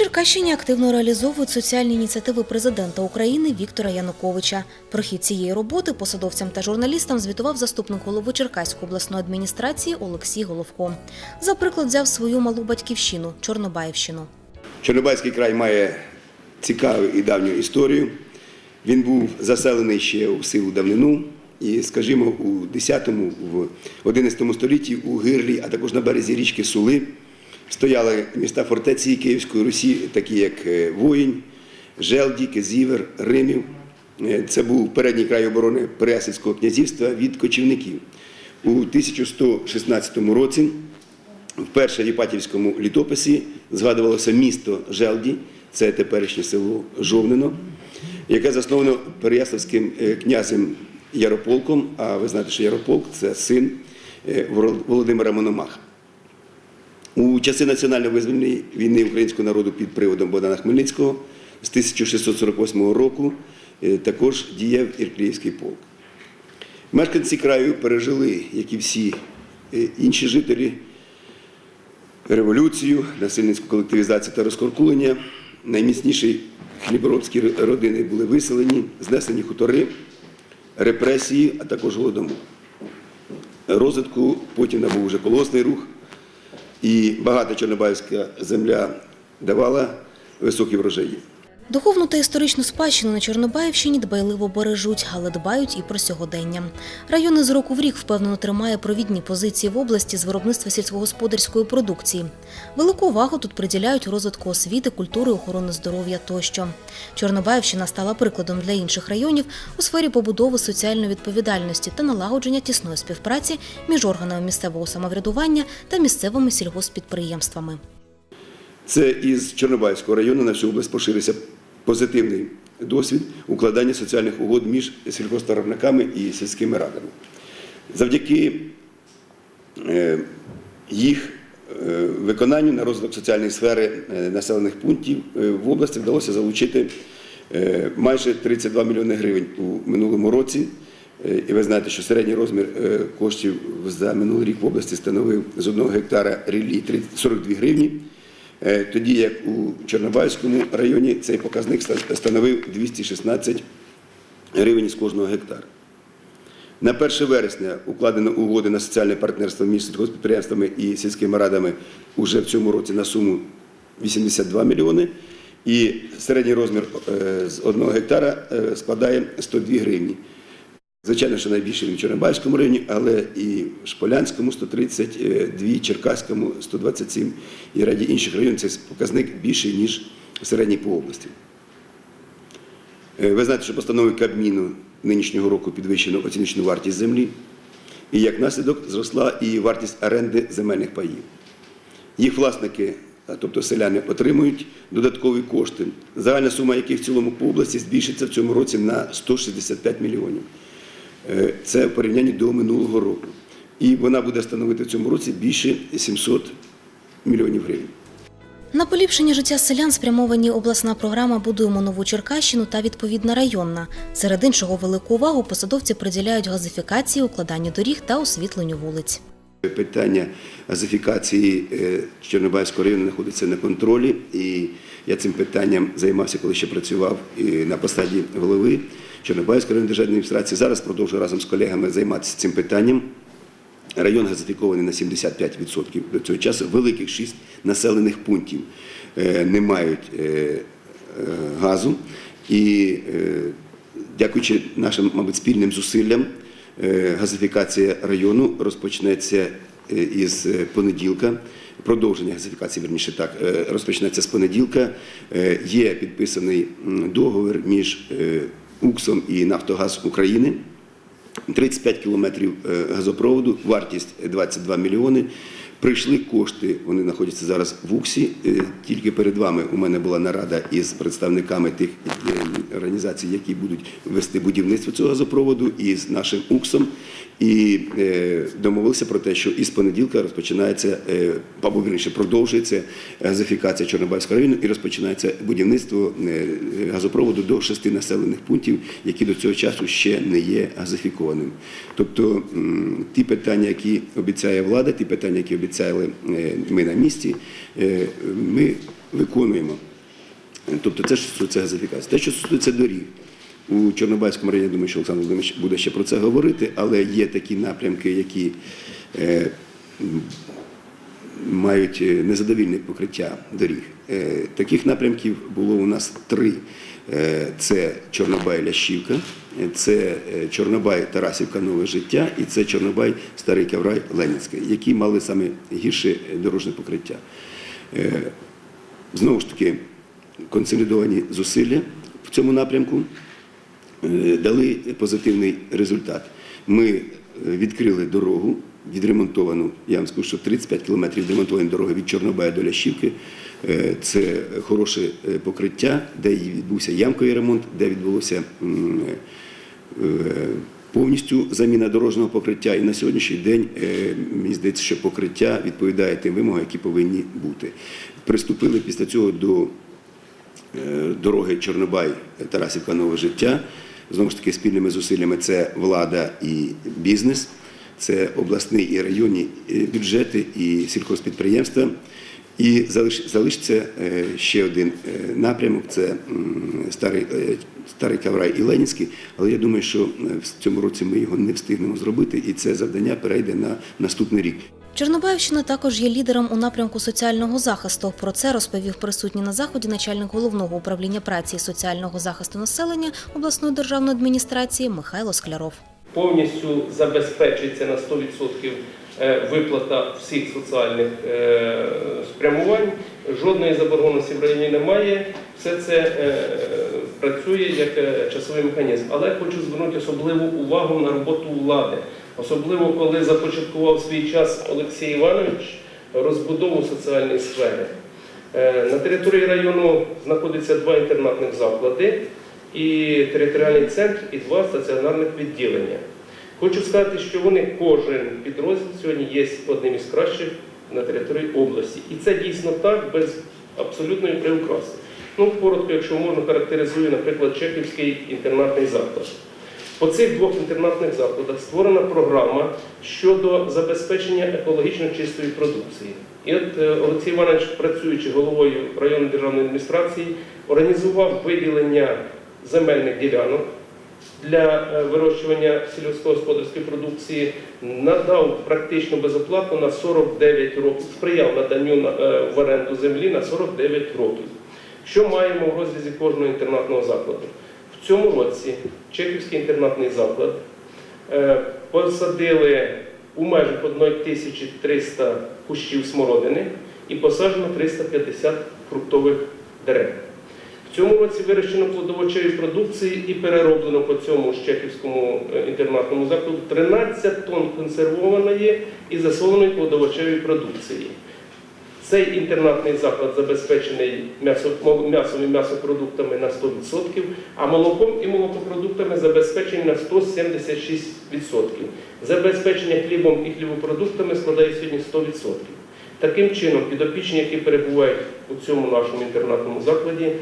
Черкащині активно реалізовують соціальні ініціативи президента України Віктора Януковича. Про хід цієї роботи посадовцям та журналістам звітував заступник голови Черкаської обласної адміністрації Олексій Головко. За приклад взяв свою малу батьківщину Чорнобаївщину. Чорнобайський край має цікаву і давню історію. Він був заселений ще у силу давнину. І, скажімо, у 10-му, в 11 столітті у Гирлі, а також на березі річки Сули стояли міста фортеці Київської Русі, такі як е, Воїнь, Желді, Кезівер, Римів. Е, Це був передній край оборони Переяславського князівства від кочівників. У 1116 році Вперше в Єпатівському літописі згадувалося місто Желді, це теперішнє село Жовнино, яке засновано Переяславським е, князем Ярополком. А ви знаєте, що Ярополк це син Володимира Мономаха. У часи національно-визвольної війни українського народу під приводом Богдана Хмельницького з 1648 року е, також діяв Іркліївський полк. Мешканці краю пережили, як і всі е, інші жителі, революцію, насильницьку колективізацію та розкоркулення. Найміцніші хліборобські родини були виселені, знесені хутори, репресії, а також голодомор. Розвитку потім набув вже колосний рух, і багата Чорнобайська земля давала високі врожаї. Духовну та історичну спадщину на Чорнобаївщині дбайливо бережуть, але дбають і про сьогодення. Район із року в рік впевнено тримає провідні позиції в області з виробництва сільськогосподарської продукції. Велику увагу тут приділяють розвитку освіти, культури, охорони здоров'я тощо. Чорнобаївщина стала прикладом для інших районів у сфері побудови соціальної відповідальності та налагодження тісної співпраці між органами місцевого самоврядування та місцевими сільгоспідприємствами. Це із Чорнобаївського району на всю область поширився позитивний досвід укладання соціальних угод між сільгоспвиробниками і сільськими радами. Завдяки е, їх е, виконанню на розвиток соціальної сфери е, населених пунктів в області вдалося залучити майже 32 мільйони гривень у минулому році. І ви знаєте, що середній розмір коштів за минулий рік в області становив з одного гектара ріллі 42 гривні. Е, Тоді як у Чорнобайському районі цей показник становив 216 гривень з кожного гектара. На 1 вересня укладено угоди на соціальне партнерство між сільгоспідприємствами і сільськими радами уже в цьому році на суму 82 мільйони. І середній розмір е, з одного гектара е, складає 102 гривні. Звичайно, що найбільше в Чорнобайському районі, але і в Шполянському 132, Черкаському 127 і раді інших районів цей показник більший, ніж в середній по області. Е, Ви знаєте, що постановою Кабміну нинішнього року підвищено оціночну вартість землі, і як наслідок зросла і вартість оренди земельних паїв. Їх власники, тобто селяни, отримують додаткові кошти, загальна сума яких в цілому по області збільшиться в цьому році на 165 мільйонів. Е, Це в порівнянні до минулого року. І вона буде становити в цьому році більше 700 мільйонів гривень. На поліпшення життя селян спрямовані обласна програма Будуємо нову Черкащину та відповідна районна. Серед іншого велику увагу посадовці приділяють газифікації, укладанню доріг та освітленню вулиць. Питання газифікації е, Чорнобайського району знаходиться на контролі, і я цим питанням займався, коли ще працював і на посаді голови Чорнобайської районної державної адміністрації. Зараз продовжую разом з колегами займатися цим питанням. Район газифікований на 75% до цього часу. Великих шість населених пунктів е, не мають е, е, газу. І дякуючи нашим, мабуть, спільним зусиллям, газифікація району розпочнеться із е, понеділка. Продовження газифікації, верніше так, е, розпочнеться з понеділка. Е, Є підписаний договір між е, УКСом і Нафтогаз України. 35 кілометрів е, газопроводу, вартість 22 мільйони. Прийшли кошти, вони знаходяться зараз в УКСі. Е, Тільки перед вами у мене була нарада із представниками тих е, організацій, які будуть вести будівництво цього газопроводу, і з нашим УКСом. І е, домовилися про те, що із понеділка розпочинається, або вірніше продовжується газифікація Чорнобайського району і розпочинається будівництво газопроводу до шести населених пунктів, які до цього часу ще не є газифікованими. Тобто ті питання, які обіцяє влада, ті питання, які обіцяє обіцяли е, ми на місці, е, ми виконуємо. Тобто це що стосується газифікації. Те, що стосується доріг. У Чорнобайському районі, я думаю, що Олександр Володимирович буде ще про це говорити, але є такі напрямки, які е, мають е, незадовільне покриття доріг. Е, Таких напрямків було у нас три. Е, Це Чорнобай Лящівка, це Чорнобай Тарасівка Нове життя і це Чорнобай Старий Каврай Ленінський, які мали саме гірше дорожне покриття. Знову ж таки, консолідовані зусилля в цьому напрямку дали позитивний результат. Ми відкрили дорогу, відремонтовану, я вам скажу, що 35 кілометрів відремонтовані дороги від Чорнобая до Лящівки. Е, Це хороше е, покриття, де відбувся ямковий ремонт, де відбулося е, повністю заміна дорожнього покриття. І на сьогоднішній день мені здається, що покриття відповідає тим вимогам, які повинні бути. Приступили після цього до дороги Чорнобай Тарасівка Нове життя. Знову ж таки, спільними зусиллями це влада і бізнес, це обласний і районні е, бюджети і сільхозпідприємства. І залиш- залишиться е, ще один е, напрямок це старий, старий Каврай і Ленінський. Але я думаю, що в цьому році ми його не встигнемо зробити, і це завдання перейде на наступний рік. Чорнобаївщина також є лідером у напрямку соціального захисту. Про це розповів присутній на заході начальник головного управління праці і соціального захисту населення обласної державної адміністрації Михайло Скляров. Повністю забезпечується на 100% е, виплата всіх соціальних е, спрямувань. Жодної заборгованості в районі немає. Все це е, працює як часовий механізм. Але хочу звернути особливу увагу на роботу влади, особливо коли започаткував свій час Олексій Іванович розбудову соціальної сфери. На території району знаходиться два інтернатних заклади і територіальний центр, і два стаціонарних відділення. Хочу сказати, що вони кожен підрозділ сьогодні є одним із кращих на території області. І це дійсно так, без абсолютної приукраси. Ну, коротко, якщо можна, характеризую, наприклад, Чехівський інтернатний заклад. По цих двох інтернатних закладах створена програма щодо забезпечення екологічно чистої продукції. І от е, Олексій Іванович, працюючи головою районної державної адміністрації, організував виділення земельних ділянок для е, вирощування сільськогосподарської продукції, надав практично безоплатно на 49 років, сприяв наданню е, в оренду землі на 49 років. Що маємо в розрізі кожного інтернатного закладу? В цьому році Чехівський інтернатний заклад е, посадили у межах 1300 кущів смородини і посаджено 350 фруктових дерев. В цьому році вирощено плодовочої продукції і перероблено по цьому ж чехівському е, інтернатному закладу 13 тонн консервованої і засоленої плодовочої продукції. Цей інтернатний заклад забезпечений м'ясо, м'ясом м'ясопродуктами на 100%, а молоком і молокопродуктами забезпечені на 176%. Забезпечення хлібом і хлібопродуктами складає сьогодні 100%. Таким чином, підопічні, які перебувають у цьому нашому інтернатному закладі,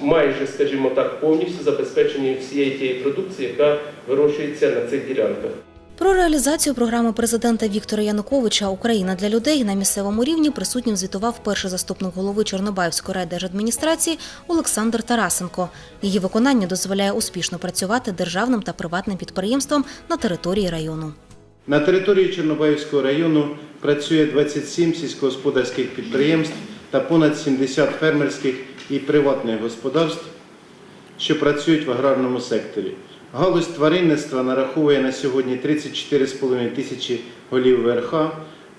майже, скажімо так, повністю забезпечені всієї тієї продукції, яка вирощується на цих ділянках. Про реалізацію програми президента Віктора Януковича Україна для людей на місцевому рівні присутнім звітував перший заступник голови Чорнобаївської райдержадміністрації Олександр Тарасенко. Її виконання дозволяє успішно працювати державним та приватним підприємствам на території району. На території Чорнобаївського району працює 27 сільськогосподарських підприємств та понад 70 фермерських і приватних господарств, що працюють в аграрному секторі. Галузь тваринництва нараховує на сьогодні 34,5 тисячі голів ВРХ,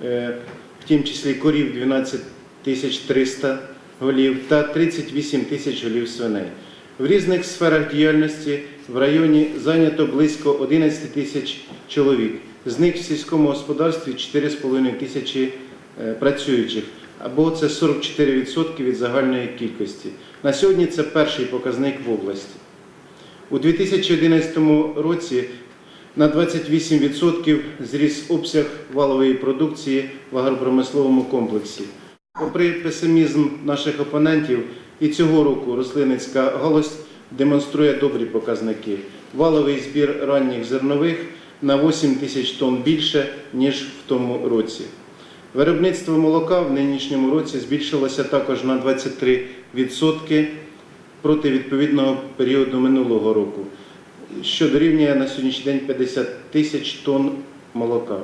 е, в тім числі корів 12 тисяч 300 голів та 38 тисяч голів свиней. В різних сферах діяльності в районі зайнято близько 11 тисяч чоловік. З них в сільському господарстві 4,5 тисячі е, працюючих, або це 44% від загальної кількості. На сьогодні це перший показник в області. У 2011 році на 28% зріс обсяг валової продукції в агропромисловому комплексі. Попри песимізм наших опонентів, і цього року рослинницька галузь демонструє добрі показники. Валовий збір ранніх зернових на 8 тисяч тонн більше, ніж в тому році. Виробництво молока в нинішньому році збільшилося також на 23% проти відповідного періоду минулого року, що дорівнює на сьогоднішній день 50 тисяч тонн молока.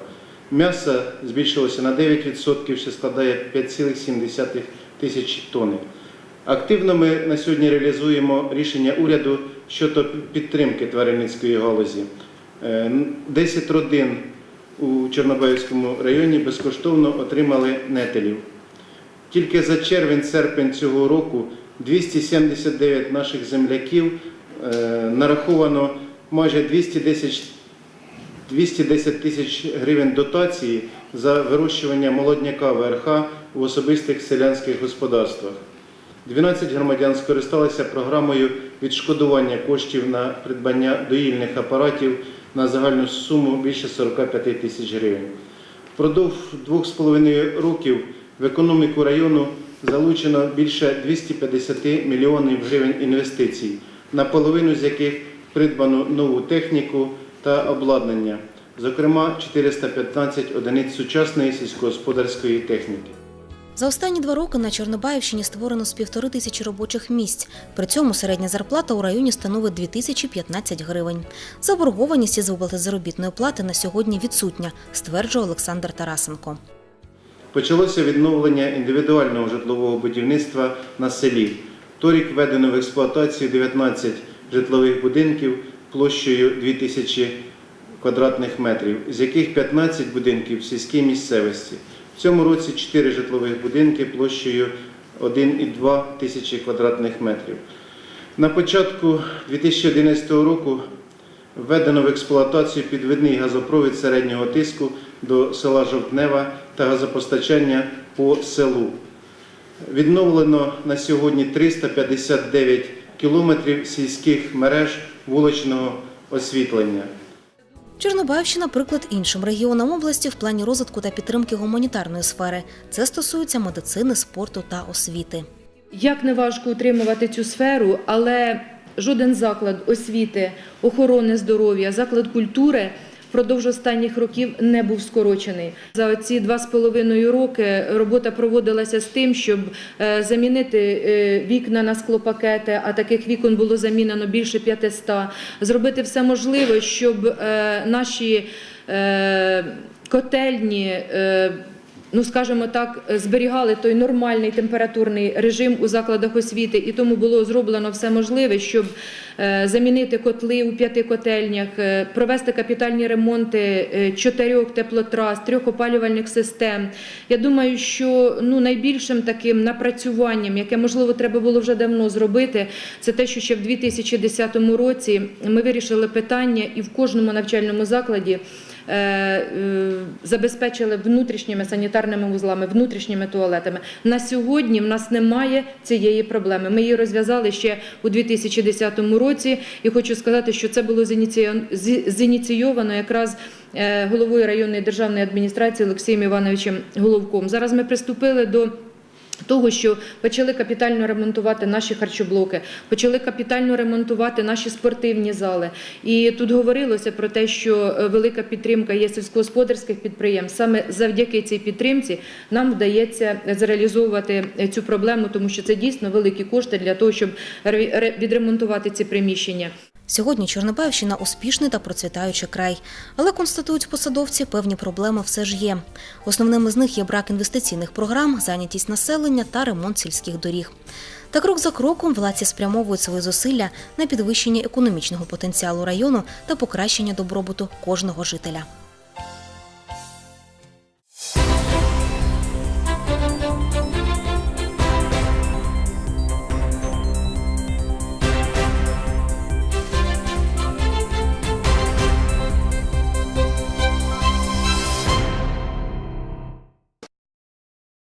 М'ясо збільшилося на 9%, що складає 5,7 тисяч тонн. Активно ми на сьогодні реалізуємо рішення уряду щодо підтримки тваринницької галузі. Е, 10 родин у Чорнобаївському районі безкоштовно отримали нетелів. Тільки за червень-серпень цього року 279 наших земляків е, нараховано майже 210 210 тисяч гривень дотації за вирощування молодняка ВРХ у особистих селянських господарствах. 12 громадян скористалися програмою відшкодування коштів на придбання доїльних апаратів на загальну суму більше 45 тисяч гривень. Впродовж двох з половиною років в економіку району залучено більше 250 мільйонів гривень інвестицій, наполовину з яких придбано нову техніку та обладнання, зокрема 415 одиниць сучасної сільськогосподарської техніки. За останні два роки на Чорнобаївщині створено з півтори тисячі робочих місць. При цьому середня зарплата у районі становить 2015 гривень. Заборгованість із виплати заробітної плати на сьогодні відсутня, стверджує Олександр Тарасенко. Почалося відновлення індивідуального житлового будівництва на селі. Торік введено в експлуатацію 19 житлових будинків площею 2000 квадратних метрів, з яких 15 будинків в сільській місцевості. В цьому році 4 житлових будинки площею 1,2 тисячі квадратних метрів. На початку 2011 року введено в експлуатацію підвідний газопровід середнього тиску до села Жовтнева та газопостачання по селу. Відновлено на сьогодні 359 кілометрів сільських мереж вуличного освітлення. Чорнобаївщина – приклад іншим регіонам області в плані розвитку та підтримки гуманітарної сфери. Це стосується медицини, спорту та освіти. Як не важко утримувати цю сферу, але жоден заклад освіти, охорони здоров'я, заклад культури впродовж останніх років не був скорочений. За ці два з половиною роки робота проводилася з тим, щоб е, замінити е, вікна на склопакети, а таких вікон було замінено більше 500, зробити все можливе, щоб е, наші котельні. Ну скажімо так, зберігали той нормальний температурний режим у закладах освіти, і тому було зроблено все можливе, щоб е, замінити котли у п'яти котельнях, е, провести капітальні ремонти е, чотирьох теплотрас, трьох опалювальних систем. Я думаю, що ну найбільшим таким напрацюванням, яке можливо треба було вже давно зробити, це те, що ще в 2010 році ми вирішили питання і в кожному навчальному закладі. Е, е, Забезпечили внутрішніми санітарними вузлами, внутрішніми туалетами. На сьогодні в нас немає цієї проблеми. Ми її розв'язали ще у 2010 році, і хочу сказати, що це було зініційовано якраз е, головою районної державної адміністрації Олексієм Івановичем Головком. Зараз ми приступили до. Того, що почали капітально ремонтувати наші харчоблоки, почали капітально ремонтувати наші спортивні зали. І тут говорилося про те, що е, велика підтримка є сільськогосподарських підприємств. Саме завдяки цій підтримці нам вдається зреалізовувати е, цю проблему, тому що це дійсно великі кошти для того, щоб ре- ре- відремонтувати ці приміщення. Сьогодні Чорнобаївщина – успішний та процвітаючий край. Але, констатують посадовці, певні проблеми все ж є. Основними з них є брак інвестиційних програм, зайнятість населення та ремонт сільських доріг. Та крок за кроком владці спрямовують свої зусилля на підвищення економічного потенціалу району та покращення добробуту кожного жителя.